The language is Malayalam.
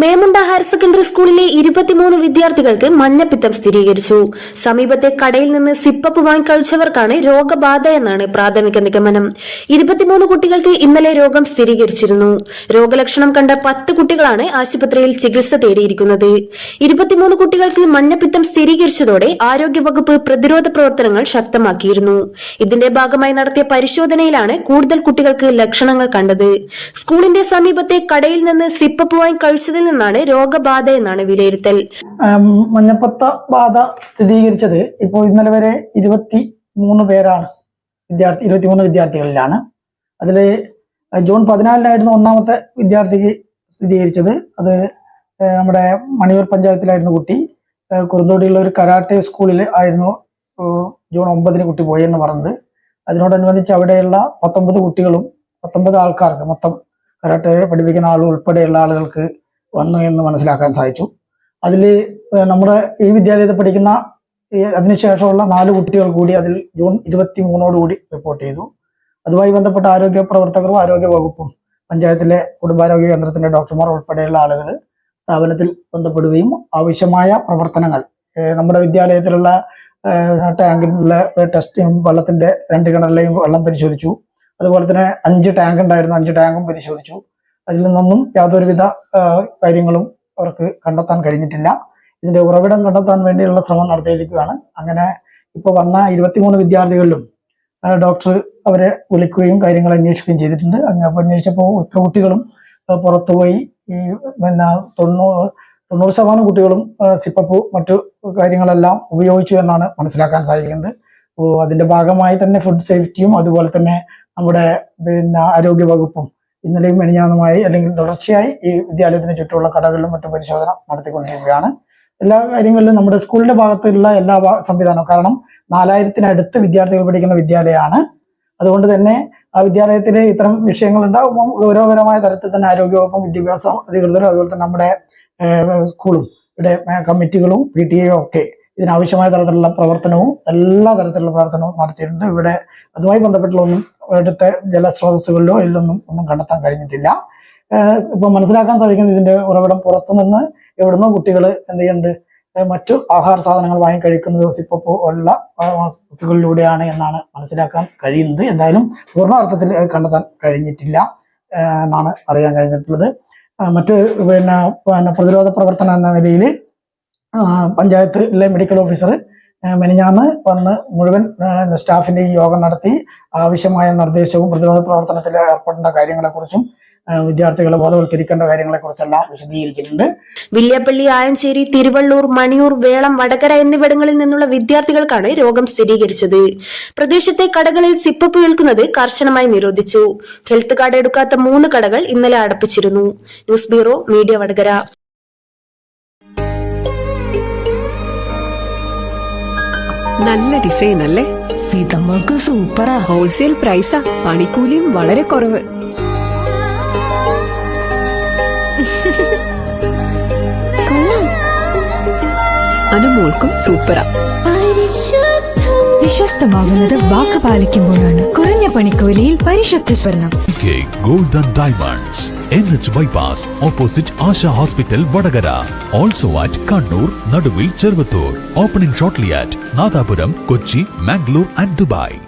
മേമുണ്ട ഹയർ സെക്കൻഡറി സ്കൂളിലെ ഇരുപത്തിമൂന്ന് വിദ്യാർത്ഥികൾക്ക് മഞ്ഞപ്പിത്തം സ്ഥിരീകരിച്ചു. സമീപത്തെ കടയിൽ നിന്ന് സിപ്പപ്പ് വാങ്ങിക്കഴിച്ചവർക്കാണ് രോഗബാധ എന്നാണ് പ്രാഥമിക നിഗമനം. ഇരുപത്തിമൂന്ന് കുട്ടികൾക്ക് ഇന്നലെ രോഗം സ്ഥിരീകരിച്ചിരുന്നു. രോഗലക്ഷണം കണ്ട പത്ത് കുട്ടികളാണ് ആശുപത്രിയിൽ ചികിത്സ തേടിയിരിക്കുന്നത്. ഇരുപത്തിമൂന്ന് കുട്ടികൾക്ക് മഞ്ഞപ്പിത്തം സ്ഥിരീകരിച്ചതോടെ ആരോഗ്യവകുപ്പ് പ്രതിരോധ പ്രവർത്തനങ്ങൾ ശക്തമാക്കിയിരുന്നു. ഇതിന്റെ ഭാഗമായി നടത്തിയ പരിശോധനയിലാണ് കൂടുതൽ കുട്ടികൾക്ക് ലക്ഷണങ്ങൾ കണ്ടത്. സ്കൂളിന്റെ സമീപത്തെ കടയിൽ നിന്ന് സിപ്പപ്പ് വാങ്ങി കഴിച്ചതിൽ നിന്നാണ് രോഗബാധ എന്നാണ് വിലയിരുത്തൽ. മഞ്ഞപ്പത്ത ബാധ സ്ഥിരീകരിച്ചത് ഇപ്പോൾ ഇന്നലെ വരെ ഇരുപത്തി മൂന്ന് പേരാണ് വിദ്യാർത്ഥി ഇരുപത്തിമൂന്ന് വിദ്യാർത്ഥികളിലാണ്. അതിൽ ജൂൺ പതിനാലിനായിരുന്നു ഒന്നാമത്തെ വിദ്യാർത്ഥിക്ക് സ്ഥിരീകരിച്ചത്. അത് നമ്മുടെ മണിയൂർ പഞ്ചായത്തിലായിരുന്നു കുട്ടി. കുറുന്തോടിയുള്ള ഒരു കരാട്ടെ സ്കൂളിൽ ആയിരുന്നു ജൂൺ ഒമ്പതിന് കുട്ടി പോയെന്ന് പറഞ്ഞത്. അതിനോടനുബന്ധിച്ച് അവിടെയുള്ള പത്തൊമ്പത് കുട്ടികളും പത്തൊമ്പത് ആൾക്കാർക്ക് മൊത്തം കരാട്ടെ പഠിപ്പിക്കുന്ന ആൾ ഉൾപ്പെടെയുള്ള ആളുകൾക്ക് വന്നു എന്ന് മനസ്സിലാക്കാൻ സാധിച്ചു. അതിൽ നമ്മുടെ ഈ വിദ്യാലയത്തിൽ പഠിക്കുന്ന അതിനുശേഷമുള്ള നാല് കുട്ടികൾ കൂടി അതിൽ ജൂൺ ഇരുപത്തി മൂന്നോടുകൂടി റിപ്പോർട്ട് ചെയ്തു. അതുമായി ബന്ധപ്പെട്ട ആരോഗ്യ പ്രവർത്തകരും ആരോഗ്യ വകുപ്പും പഞ്ചായത്തിലെ കുടുംബാരോഗ്യ കേന്ദ്രത്തിന്റെ ഡോക്ടർമാർ ഉൾപ്പെടെയുള്ള ആളുകൾ സ്ഥാപനത്തിൽ ബന്ധപ്പെടുകയും ആവശ്യമായ പ്രവർത്തനങ്ങൾ നമ്മുടെ വിദ്യാലയത്തിലുള്ള ഏഹ് ടാങ്കിലുള്ള ടെസ്റ്റ് വെള്ളത്തിന്റെ രണ്ട് കിണറിലെയും വെള്ളം പരിശോധിച്ചു. അതുപോലെ തന്നെ അഞ്ച് ടാങ്ക് ഉണ്ടായിരുന്നു. അഞ്ച് ടാങ്കും പരിശോധിച്ചു. അതിൽ നിന്നൊന്നും യാതൊരുവിധ കാര്യങ്ങളും അവർക്ക് കണ്ടെത്താൻ കഴിഞ്ഞിട്ടില്ല. ഇതിന്റെ ഉറവിടം കണ്ടെത്താൻ വേണ്ടിയുള്ള ശ്രമം നടത്തിയിരിക്കുകയാണ്. അങ്ങനെ ഇപ്പോൾ വന്ന ഇരുപത്തിമൂന്ന് വിദ്യാർത്ഥികളിലും ഡോക്ടർ അവരെ വിളിക്കുകയും കാര്യങ്ങൾ അന്വേഷിക്കുകയും ചെയ്തിട്ടുണ്ട്. അങ്ങനെ അപ്പോൾ അന്വേഷിച്ചപ്പോൾ ഒറ്റ കുട്ടികളും പുറത്തുപോയി. ഈ പിന്നെ തൊണ്ണൂറ് തൊണ്ണൂറ് ശതമാനം കുട്ടികളും സിപ്പപ്പ് മറ്റു കാര്യങ്ങളെല്ലാം ഉപയോഗിച്ചു എന്നാണ് മനസ്സിലാക്കാൻ സാധിക്കുന്നത്. അതിന്റെ ഭാഗമായി തന്നെ ഫുഡ് സേഫ്റ്റിയും അതുപോലെ തന്നെ നമ്മുടെ പിന്നെ ആരോഗ്യ വകുപ്പും ഇന്നലെയും മെനിഞ്ഞാന്നുമായി അല്ലെങ്കിൽ തുടർച്ചയായി ഈ വിദ്യാലയത്തിന് ചുറ്റുമുള്ള കടകളിലും മറ്റും പരിശോധന നടത്തിക്കൊണ്ടിരിക്കുകയാണ്. എല്ലാ കാര്യങ്ങളിലും നമ്മുടെ സ്കൂളിന്റെ ഭാഗത്തുള്ള എല്ലാ സംവിധാനവും കാരണം നാലായിരത്തിനടുത്ത് വിദ്യാർത്ഥികൾ പഠിക്കുന്ന വിദ്യാലയമാണ്. അതുകൊണ്ട് തന്നെ ആ വിദ്യാലയത്തിൽ ഇത്തരം വിഷയങ്ങൾ ഉണ്ടാകുമ്പോൾ ഗൗരവപരമായ തരത്തിൽ തന്നെ ആരോഗ്യവകുപ്പും വിദ്യാഭ്യാസ അധികൃതരും അതുപോലെ തന്നെ നമ്മുടെ സ്കൂളും ഇവിടെ കമ്മിറ്റികളും പി ടി എയും ഒക്കെ ഇതിനാവശ്യമായ തരത്തിലുള്ള പ്രവർത്തനവും എല്ലാ തരത്തിലുള്ള പ്രവർത്തനവും നടത്തിയിട്ടുണ്ട്. ഇവിടെ അതുമായി ബന്ധപ്പെട്ടുള്ള ഒന്നും ഇവിടുത്തെ ജലസ്രോതസ്സുകളിലോ ഇല്ലൊന്നും ഒന്നും കണ്ടെത്താൻ കഴിഞ്ഞിട്ടില്ല. ഇപ്പൊ മനസ്സിലാക്കാൻ സാധിക്കുന്നത് ഇതിന്റെ ഉറവിടം പുറത്തുനിന്ന് എവിടുന്നോ കുട്ടികൾ എന്ത് ചെയ്യുന്നുണ്ട്? മറ്റു ആഹാര സാധനങ്ങൾ വാങ്ങി കഴിക്കുന്നത് സിപ്പപ്പോ ഉള്ള വസ്തുക്കളിലൂടെയാണ് എന്നാണ് മനസ്സിലാക്കാൻ കഴിയുന്നത്. എന്തായാലും പൂർണാർത്ഥത്തിൽ അർത്ഥത്തിൽ കണ്ടെത്താൻ കഴിഞ്ഞിട്ടില്ല എന്നാണ് അറിയാൻ കഴിഞ്ഞിട്ടുള്ളത്. മറ്റ് പിന്നെ പിന്നെ പ്രതിരോധ പ്രവർത്തനം എന്ന നിലയിൽ പഞ്ചായത്തിലെ മെഡിക്കൽ ഓഫീസർ മെനിഞ്ഞാന്ന് വന്ന് മുഴുവൻ സ്റ്റാഫിന്റെയും യോഗം നടത്തി ആവശ്യമായ നിർദ്ദേശവും പ്രതിരോധ പ്രവർത്തനത്തിൽ ഏർപ്പെടേണ്ട കാര്യങ്ങളെക്കുറിച്ചും വിദ്യാർത്ഥികളെ ബോധവൽക്കരിക്കേണ്ട കാര്യങ്ങളെക്കുറിച്ചെല്ലാം വിശദീകരിച്ചിട്ടുണ്ട്. വില്യാപ്പള്ളി ആയഞ്ചേരി തിരുവള്ളൂർ മണിയൂർ വേളം വടകര എന്നിവിടങ്ങളിൽ നിന്നുള്ള വിദ്യാർത്ഥികൾക്കാണ് രോഗം സ്ഥിരീകരിച്ചത്. പ്രദേശത്തെ കടകളിൽ സിപ്പപ്പ് വിൽക്കുന്നത് കർശനമായി നിരോധിച്ചു. ഹെൽത്ത് കാർഡ് എടുക്കാത്ത മൂന്ന് കടകൾ ഇന്നലെ അടപ്പിച്ചിരുന്നു. News bureau media Vadakara. നല്ല ഡിസൈൻ അല്ലേ? ഫിതമ്മൾക്ക് സൂപ്പറാ. ഹോൾസെയിൽ പ്രൈസാ പണിക്കൂലിയും വളരെ കുറവ്. അനുമോൾക്കും സൂപ്പറാ. വിശ്വസ്തമാകുന്നത് വാക്ക് പാലിക്കുമ്പോഴാണ്. കുറഞ്ഞ പണിക്കൂലിയിൽ പരിശുദ്ധ സ്വർണം. Gold diamonds N H bypass opposite Asha hospital Vadakara. Also at Kannur Naduvil Cheruvathur. Opening shortly at Nadapuram Kochi Mangalore and Dubai